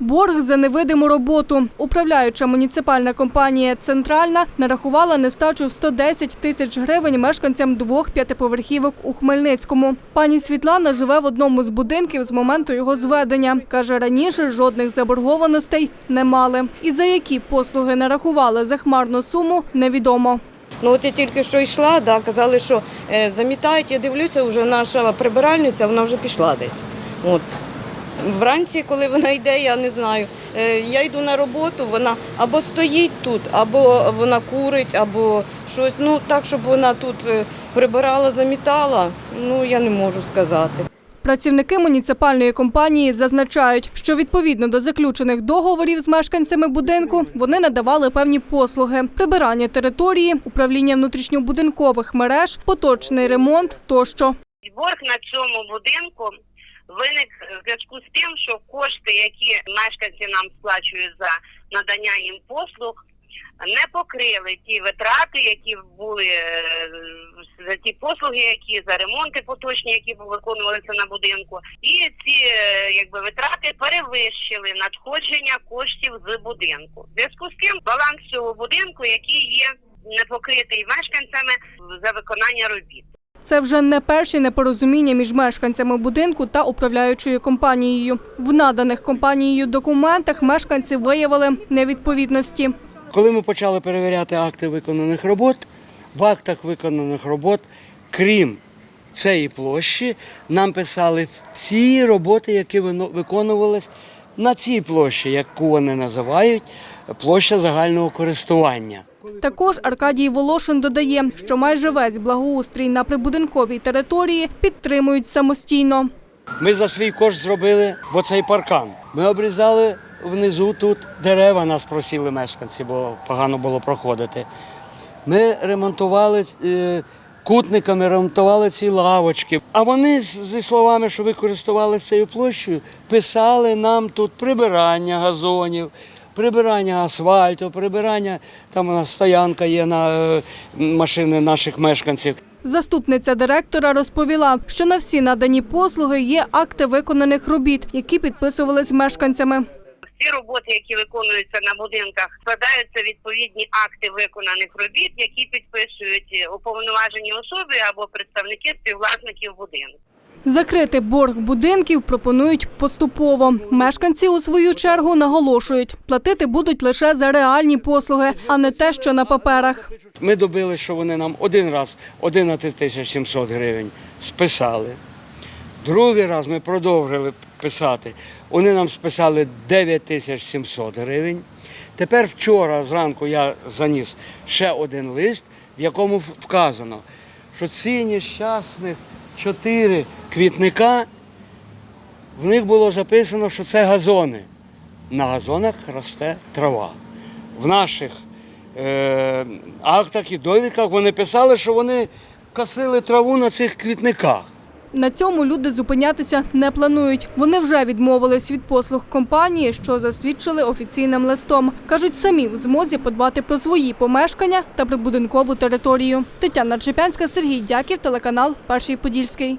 Борг за невидиму роботу. Управляюча муніципальна компанія Центральна нарахувала нестачу в 110 тисяч гривень мешканцям двох п'ятиповерхівок у Хмельницькому. Пані Світлана живе в одному з будинків з моменту його зведення. Каже, раніше жодних заборгованостей не мали. І за які послуги нарахували захмарну суму, невідомо. Ну от я тільки що йшла, да, казали, що е, замітають, я дивлюся, вже наша прибиральниця, вона вже пішла десь. От. Вранці, коли вона йде, я не знаю. Е, я йду на роботу, вона або стоїть тут, або вона курить, або щось. Ну так, щоб вона тут е, прибирала, замітала, ну я не можу сказати. Працівники муніципальної компанії зазначають, що відповідно до заключених договорів з мешканцями будинку вони надавали певні послуги: прибирання території, управління внутрішньобудинкових мереж, поточний ремонт тощо. Борг на цьому будинку виник в зв'язку з тим, що кошти, які мешканці нам сплачують за надання їм послуг, не покрили ті витрати, які були е, за ті послуги, які за ремонти поточні, які виконувалися на будинку, і ці е, якби витрати перевищили надходження коштів з будинку. В зв'язку з тим баланс цього будинку, який є не покритий мешканцями за виконання робіт. Це вже не перші непорозуміння між мешканцями будинку та управляючою компанією. В наданих компанією документах мешканці виявили невідповідності. Коли ми почали перевіряти акти виконаних робот, в актах виконаних робот, крім цієї площі, нам писали всі роботи, які виконувались на цій площі, яку вони називають площа загального користування. Також Аркадій Волошин додає, що майже весь благоустрій на прибудинковій території підтримують самостійно. Ми за свій кошт зробили оцей паркан. Ми обрізали внизу тут дерева, нас просили мешканці, бо погано було проходити. Ми ремонтували е, кутниками, ремонтували ці лавочки. А вони зі словами, що ви користувалися цією площею, писали нам тут прибирання газонів, прибирання асфальту, прибирання, там у нас стоянка є на е, машини наших мешканців. Заступниця директора розповіла, що на всі надані послуги є акти виконаних робіт, які підписувались мешканцями. Всі роботи, які виконуються на будинках, складаються відповідні акти виконаних робіт, які підписують е, уповноважені особи або представники співвласників будинку. Закрити борг будинків пропонують поступово. Мешканці у свою чергу наголошують, платити будуть лише за реальні послуги, а не те, що на паперах. Ми добили, що вони нам один раз 11 тисяч 700 гривень списали. Другий раз ми продовжили писати. Вони нам списали 9 тисяч 700 гривень. Тепер вчора зранку я заніс ще один лист, в якому вказано, що ці нещасних чотири квітника, в них було записано, що це газони. На газонах росте трава. В наших е, актах і довідках вони писали, що вони косили траву на цих квітниках. На цьому люди зупинятися не планують. Вони вже відмовились від послуг компанії, що засвідчили офіційним листом. кажуть, самі в змозі подбати про свої помешкання та прибудинкову територію. Тетяна Чепянська, Сергій Дяків, телеканал Перший Подільський.